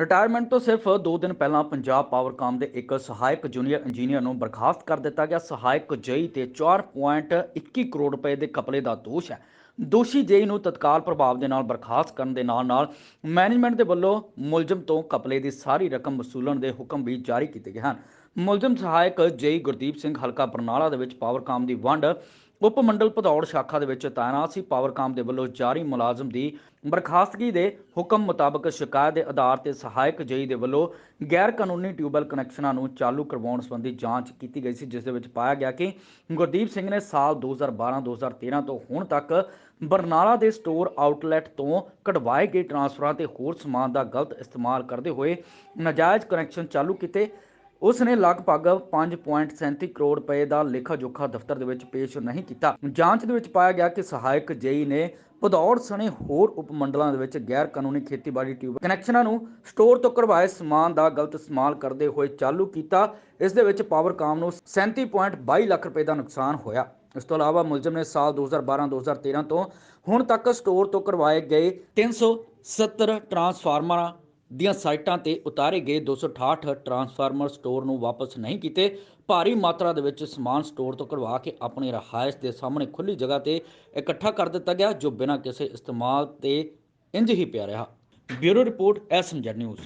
Retirement ਤੋਂ ਸਿਰਫ 2 ਦਿਨ ਪਹਿਲਾਂ ਪੰਜਾਬ ਪਾਵਰਕਾਮ ਦੇ ਇੱਕ ਸਹਾਇਕ ਜੂਨੀਅਰ ਇੰਜੀਨੀਅਰ ਨੂੰ ਬਰਖਾਸਤ ਕਰ ਦਿੱਤਾ ਗਿਆ। ਸਹਾਇਕ ਜਈ ਤੇ 4.21 ਕਰੋੜ ਰੁਪਏ ਦੇ ਕਪਲੇ ਦਾ ਦੋਸ਼ ਹੈ। ਦੋਸ਼ੀ ਜੇਈ ਨੂੰ ਤਤਕਾਲ ਪ੍ਰਭਾਵ ਦੇ ਨਾਲ ਬਰਖਾਸਤ ਕਰਨ ਦੇ ਨਾਲ ਨਾਲ ਮੈਨੇਜਮੈਂਟ ਦੇ ਵੱਲੋਂ ਮੁਲਜ਼ਮ ਤੋਂ ਕਪਲੇ ਦੀ ਸਾਰੀ ਰਕਮ ਵਸੂਲਣ ਦੇ ਹੁਕਮ ਵੀ ਜਾਰੀ ਕੀਤੇ ਗਏ ਹਨ। ਮੁਲਜ਼ਮ ਸਹਾਇਕ ਜੇਈ ਗੁਰਦੀਪ ਸਿੰਘ ਹਲਕਾ ਬਰਨਾਲਾ ਦੇ ਵਿੱਚ ਪਾਵਰਕਾਮ ਦੀ ਵੰਡ ਉਪ ਮੰਡਲ ਭਦੌੜ ਸ਼ਾਖਾ ਦੇ ਵਿੱਚ ਤਾਇਨਾਤ ਸੀ। ਪਾਵਰਕਾਮ ਦੇ ਵੱਲੋਂ ਜਾਰੀ ਮੁਲਾਜ਼ਮ ਦੀ ਬਰਖਾਸਤਗੀ ਦੇ ਹੁਕਮ ਮੁਤਾਬਕ ਸ਼ਿਕਾਇਤ ਦੇ ਆਧਾਰ ਤੇ ਸਹਾਇਕ ਜਈ ਦੇ ਵੱਲੋਂ ਗੈਰ ਕਾਨੂੰਨੀ ਟਿਊਬਲ ਕਨੈਕਸ਼ਨਾਂ ਨੂੰ ਚਾਲੂ ਕਰਵਾਉਣ ਸੰਬੰਧੀ ਜਾਂਚ ਕੀਤੀ ਗਈ ਸੀ, ਜਿਸ ਦੇ ਵਿੱਚ ਪਾਇਆ ਗਿਆ ਕਿ ਗੁਰਦੀਪ ਸਿੰਘ ਨੇ ਸਾਲ 2012-2013 ਤੋਂ ਹੁਣ ਤੱਕ ਬਰਨਾਲਾ ਦੇ ਸਟੋਰ ਆਊਟਲੈਟ ਤੋਂ ਕਢਵਾਏ ਗਏ ਟਰਾਂਸਫਰਾਂ ਤੇ ਹੋਰ ਸਮਾਨ ਦਾ ਗਲਤ ਇਸਤੇਮਾਲ ਕਰਦੇ ਹੋਏ ਨਾਜਾਇਜ਼ ਕਨੈਕਸ਼ਨ ਚਾਲੂ ਕੀਤੇ। ਉਸ ਨੇ ਲਗਭਗ 5.37 ਕਰੋੜ ਰੁਪਏ ਦਾ ਲੇਖਾ ਜੋਖਾ ਦਫ਼ਤਰ ਦੇ ਵਿੱਚ ਪੇਸ਼ ਨਹੀਂ ਕੀਤਾ। ਜਾਂਚ ਦੇ ਵਿੱਚ ਪਾਇਆ ਗਿਆ ਕਿ ਸਹਾਇਕ ਜੇਈ ਨੇ ਭਦੌੜ ਸਣੇ ਹੋਰ ਉਪ ਮੰਡਲਾਂ ਦੇ ਵਿੱਚ ਗੈਰ ਕਾਨੂੰਨੀ ਖੇਤੀਬਾੜੀ ਟਿਊਬ ਕਨੈਕਸ਼ਨਾਂ ਨੂੰ ਸਟੋਰ ਤੋਂ ਕਰਵਾਏ ਸਮਾਨ ਦਾ ਗਲਤ ਇਸਤੇਮਾਲ ਕਰਦੇ ਹੋਏ ਚਾਲੂ ਕੀਤਾ। ਇਸ ਦੇ ਵਿੱਚ ਪਾਵਰਕਾਮ ਨੂੰ 37.22 ਲੱਖ ਰੁਪਏ ਦਾ ਨੁਕਸਾਨ ਹੋਇਆ। ਇਸ ਤੋਂ ਇਲਾਵਾ ਮੁਲਜ਼ਮ ਨੇ ਸਾਲ 2012-2013 ਤੋਂ ਹੁਣ ਤੱਕ ਸਟੋਰ ਤੋਂ ਕਰਵਾਏ ਗਏ 370 ਟਰਾਂਸਫਾਰਮਰਾਂ ਦੀਆਂ ਸਾਈਟਾਂ ਤੇ ਉਤਾਰੇ ਗਏ 268 ਟਰਾਂਸਫਾਰਮਰ ਸਟੋਰ ਨੂੰ ਵਾਪਸ ਨਹੀਂ ਕੀਤੇ, ਭਾਰੀ ਮਾਤਰਾ ਦੇ ਵਿੱਚ ਸਮਾਨ ਸਟੋਰ ਤੋਂ ਕਢਵਾ ਕੇ ਆਪਣੀ ਰਹਾਇਸ਼ ਦੇ ਸਾਹਮਣੇ ਖੁੱਲੀ ਜਗ੍ਹਾ ਤੇ ਇਕੱਠਾ ਕਰ ਦਿੱਤਾ ਗਿਆ, ਜੋ ਬਿਨਾਂ ਕਿਸੇ ਇਸਤੇਮਾਲ ਤੇ ਇੰਜ ਹੀ ਪਿਆ ਰਿਹਾ। Bureau report SMZ news.